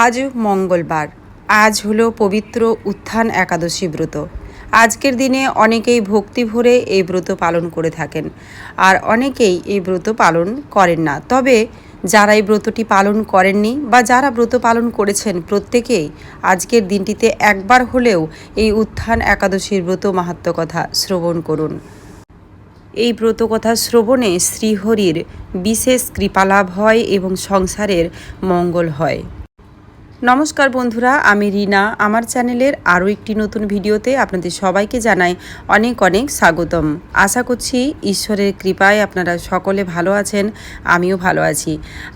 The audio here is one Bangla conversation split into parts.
আজ মঙ্গলবার। আজ হলো পবিত্র উত্থান একাদশী ব্রত। আজকের দিনে অনেকেই ভক্তি ভরে এই ব্রত পালন করে থাকেন। আর অনেকেই এই ব্রত পালন করেন না। তবে যারা এই ব্রতটি পালন করেননি বা যারা ব্রত পালন করেছেন, প্রত্যেকেই আজকের দিনটিতে একবার হলেও এই উত্থান একাদশীর ব্রত মাহাত্ম কথা শ্রবণ করুন। এই ব্রতকথা শ্রবণে শ্রীহরির বিশেষ কৃপালাভ হয় এবং সংসারের মঙ্গল হয়। নমস্কার বন্ধুরা, আমি রিনা। আমার চ্যানেলের আরও একটি নতুন ভিডিওতে আপনাদের সবাইকে জানাই অনেক অনেক স্বাগতম। আশা করছি ঈশ্বরের কৃপায় আপনারা সকলে ভালো আছেন, আমিও ভালো আছি।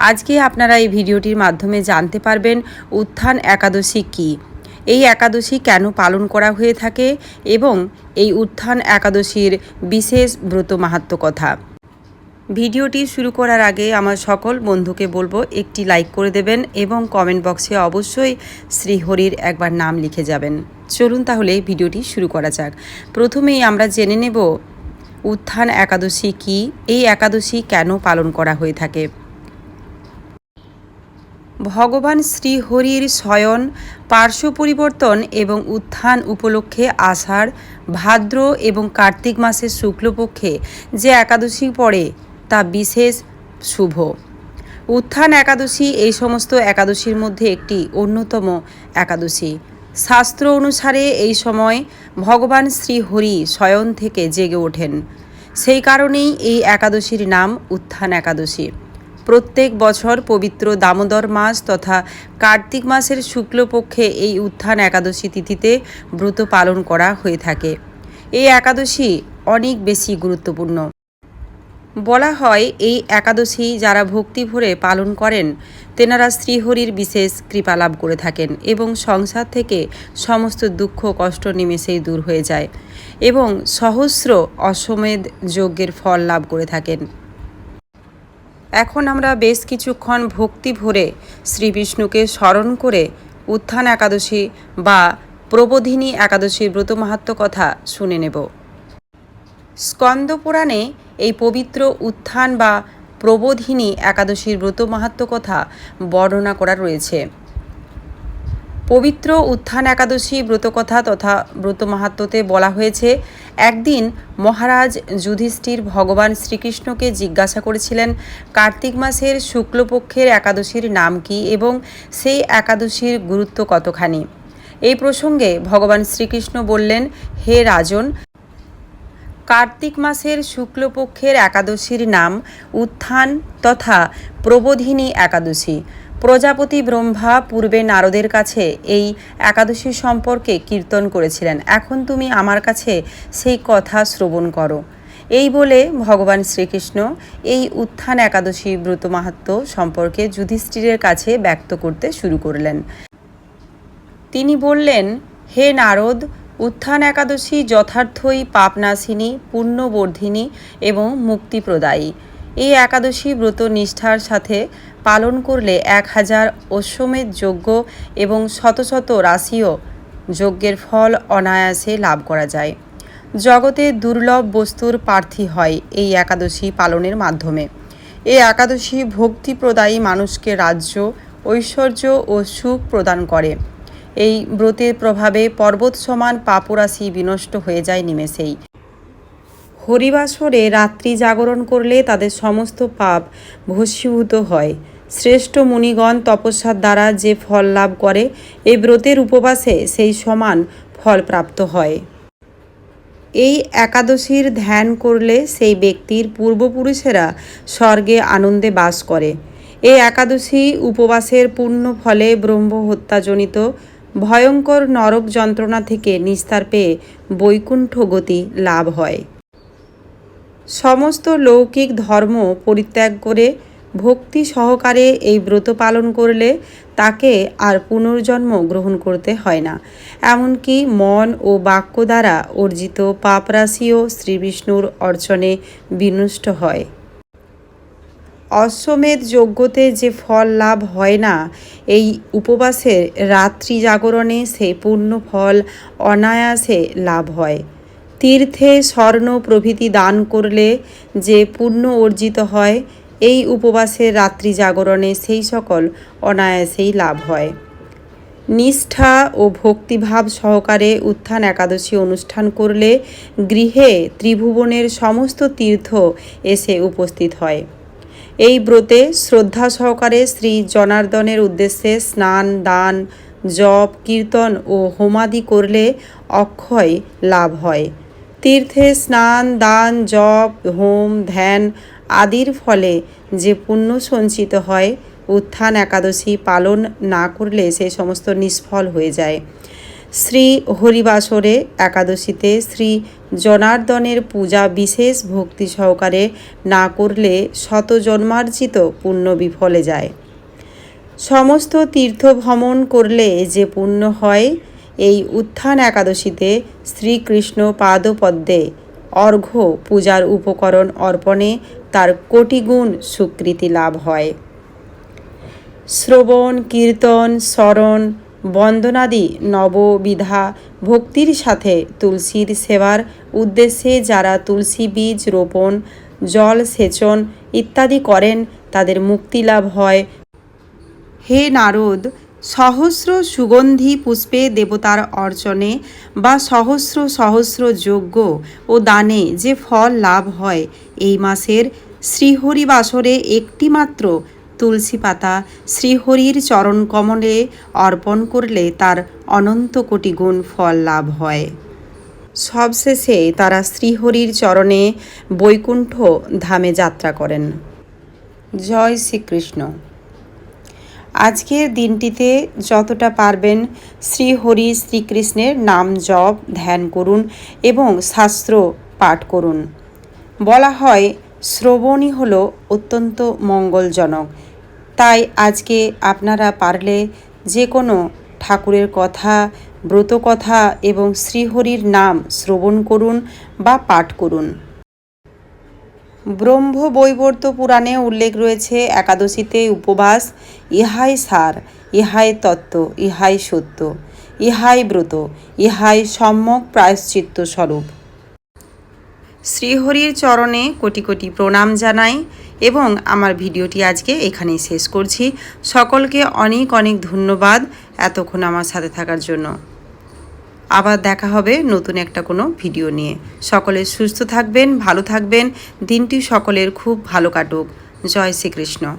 আজকে আপনারা এই ভিডিওটির মাধ্যমে জানতে পারবেন উত্থান একাদশী কী। এই একাদশী কেন পালন করা হয়ে থাকে এবং এই উত্থান একাদশীর বিশেষ ব্রত মাহাত্ম কথা। ভিডিওটি শুরু করার আগে আমার সকল বন্ধুকে বলব, একটি লাইক করে দেবেন এবং কমেন্ট বক্সে অবশ্যই শ্রীহরির একবার নাম লিখে যাবেন। চলুন তাহলে ভিডিওটি শুরু করা যাক। প্রথমেই আমরা জেনে নেব, উত্থান একাদশী কি? এই একাদশী কেন পালন করা হয়ে থাকে? ভগবান শ্রীহরির শয়ন, পার্শ্ব পরিবর্তন এবং উত্থান উপলক্ষে আষাঢ়, ভাদ্র এবং কার্তিক মাসের শুক্লপক্ষে যে একাদশী পড়ে তা বিশেষ শুভ। উত্থান একাদশী এই সমস্ত একাদশীর মধ্যে একটি অন্যতম একাদশী। শাস্ত্র অনুসারে এই সময় ভগবান শ্রী হরি শয়ন থেকে জেগে ওঠেন। সেই কারণেই এই একাদশীর নাম উত্থান একাদশী। প্রত্যেক বছর পবিত্র দামোদর মাস তথা কার্তিক মাসের শুক্লপক্ষে এই উত্থান একাদশী তিথিতে ব্রত পালন করা হয়ে থাকে। এই একাদশী অনেক বেশি গুরুত্বপূর্ণ। বলা হয়, এই একাদশী যারা ভক্তি ভরে পালন করেন, তেনারা শ্রীহরির বিশেষ কৃপা লাভ করে থাকেন এবং সংসার থেকে সমস্ত দুঃখ, কষ্ট, নিমেষেই দূর হয়ে যায় এবং সহস্র অশ্বমেধ যজ্ঞের ফল লাভ করে থাকেন। এখন আমরা বেশ কিছুক্ষণ ভক্তি ভরে শ্রী বিষ্ণুকে স্মরণ করে উত্থান একাদশী বা প্রবোধিনী একাদশীর ব্রত মাহাত্ম কথা শুনে নেব। স্কন্দ পুরাণে এই পবিত্র উত্থান বা প্রবোধিনী একাদশীর ব্রত মাহাত্ম কথা বর্ণনা করা রয়েছে। পবিত্র উত্থান একাদশী ব্রতকথা তথা ব্রত মাহাত্মতে বলা হয়েছে, একদিন মহারাজ যুধিষ্ঠির ভগবান শ্রীকৃষ্ণকে জিজ্ঞাসা করেছিলেন, কার্তিক মাসের শুক্লপক্ষের একাদশীর নাম কি এবং সেই একাদশীর গুরুত্ব কতখানি? এই প্রসঙ্গে ভগবান শ্রীকৃষ্ণ বললেন, হে রাজন কার্তিক মাসের শুক্লপক্ষের একাদশীর নাম উত্থান তথা প্রবোধিনী একাদশী। প্রজাপতি ব্রহ্মা পূর্বে নারদের কাছে এই একাদশী সম্পর্কে কীর্তন করেছিলেন। এখন তুমি আমার কাছে সেই কথা শ্রবণ করো। এই বলে ভগবান শ্রীকৃষ্ণ এই উত্থান একাদশী ব্রত মাহাত্ম সম্পর্কে যুধিষ্ঠিরের কাছে ব্যক্ত করতে শুরু করলেন। তিনি বললেন, হে নারদ উত্থান একাদশী যথার্থই পাপনাশিনী, পুণ্যবর্ধিনী এবং মুক্তিপ্রদায়ী। এই একাদশী ব্রত নিষ্ঠার সাথে পালন করলে এক হাজার অশ্বমেধ যজ্ঞ এবং শত শত রাশিও যজ্ঞের ফল অনায়াসে লাভ করা যায়। জগতে দুর্লভ বস্তুর প্রার্থী হয় এই একাদশী পালনের মাধ্যমে। এই একাদশী ভক্তিপ্রদায়ী মানুষকে রাজ্য, ঐশ্বর্য ও সুখ প্রদান করে। এই ব্রতের প্রভাবে পর্বত সমান পাপরাশি বিনষ্ট হয়ে যায় নিমেষেই। হরিবাসরে রাত্রি জাগরণ করলে তাদের সমস্ত পাপ ভস্মীভূত হয়। শ্রেষ্ঠ মুনিগণ তপস্যার দ্বারা যে ফল লাভ করে, এই ব্রতের উপবাসে সেই সমান ফল প্রাপ্ত হয়। এই একাদশীর ধ্যান করলে সেই ব্যক্তির পূর্বপুরুষেরা স্বর্গে আনন্দে বাস করে। এই একাদশী উপবাসের পূর্ণ ফলে ব্রহ্ম হত্যাজনিত ভয়ঙ্কর নরক যন্ত্রণা থেকে নিস্তার পেয়ে বৈকুণ্ঠ গতি লাভ হয়। সমস্ত লৌকিক ধর্ম পরিত্যাগ করে ভক্তি সহকারে এই ব্রত পালন করলে তাকে আর পুনর্জন্ম গ্রহণ করতে হয় না। এমনকি মন ও বাক্য দ্বারা অর্জিত পাপরাশিও শ্রীবিষ্ণুর অর্চনে বিনষ্ট হয়। অশ্বমেধ যজ্ঞতে যে ফল লাভ হয় না, এই উপবাসের রাত্রি জাগরণে সেই পূর্ণ ফল অনায়াসে লাভ হয়। তীর্থে স্বর্ণ প্রভৃতি দান করলে যে পুণ্য অর্জিত হয়, এই উপবাসের রাত্রি জাগরণে সেই সকল অনায়াসেই লাভ হয়। নিষ্ঠা ও ভক্তিভাব সহকারে উত্থান একাদশী অনুষ্ঠান করলে গৃহে ত্রিভুবনের সমস্ত তীর্থ এসে উপস্থিত হয়। এই ব্রতে শ্রদ্ধা সহকারে শ্রী জনার্দনের উদ্দেশ্যে স্নান, দান, জপ, কীর্তন ও হোমাদি করলে অক্ষয় লাভ হয়। তীর্থে স্নান, দান, জপ, হোম, ধ্যান আদির ফলে যে পুণ্য সঞ্চিত হয়, উত্থান একাদশী পালন না করলে সে সমস্ত নিষ্ফল হয়ে যায়। শ্রী হরিবাসরে একাদশীতে শ্রী জনার্দনের পূজা বিশেষ ভক্তি সহকারে না করলে শত জন্মার্জিত পুণ্য বিফলে যায়। সমস্ত তীর্থ ভ্রমণ করলে যে পুণ্য হয়, এই উত্থান একাদশীতে শ্রীকৃষ্ণ পাদপদ্মে অর্ঘ্য পূজার উপকরণ অর্পণে তার কোটিগুণ স্বীকৃতি লাভ হয়। শ্রবণ, কীর্তন, স্মরণ বন্দনাদি নববিধা ভক্তির সাথে তুলসীর সেবার উদ্দেশ্যে যারা তুলসী বীজ রোপণ, জল সেচন ইত্যাদি করেন, তাদের মুক্তি লাভ হয়। হে নারদ, সহস্র সুগন্ধি পুষ্পে দেবতার অর্চনে বা সহস্র সহস্র যজ্ঞ ও দানে যে ফল লাভ হয়, এই মাসের শ্রীহরিবাসরে একটিমাত্র তুলসী পাতা শ্রীহরির চরণ কমলে অর্পণ করলে তার অনন্ত কোটি গুণ ফল লাভ হয়। সবশেষে তারা শ্রীহরির চরণে বৈকুণ্ঠ ধামে যাত্রা করেন। জয় শ্রীকৃষ্ণ। আজকের দিনটিতে যতটা পারবেন শ্রীহরি শ্রীকৃষ্ণের নাম জপ, ধ্যান করুন এবং শাস্ত্র পাঠ করুন। বলা হয়, শ্রবণই হল অত্যন্ত মঙ্গলজনক। তাই আজকে আপনারা পারলে যে কোনো ঠাকুরের কথা, ব্রত কথা এবং শ্রীহরির নাম শ্রবণ করুন বা পাঠ করুন। ব্রহ্ম বৈবর্ত পুরাণে উল্লেখ রয়েছে, একাদশীতে উপবাস, ইহাই সার, ইহাই তত্ত্ব, ইহাই সত্য, ইহাই ব্রত, ইহাই সম্যক প্রায়শ্চিত্ত স্বরূপ শ্রীহরির চরণে কোটি কোটি প্রণাম জানাই। এবং আমার ভিডিওটি আজকে এখানেই শেষ করছি। সকলকে অনেক অনেক ধন্যবাদ এতক্ষণ আমার সাথে থাকার জন্য। আবার দেখা হবে নতুন একটা কোনো ভিডিও নিয়ে। সকলে সুস্থ থাকবেন, ভালো থাকবেন। দিনটি সকলের খুব ভালো কাটুক। জয় শ্রীকৃষ্ণ।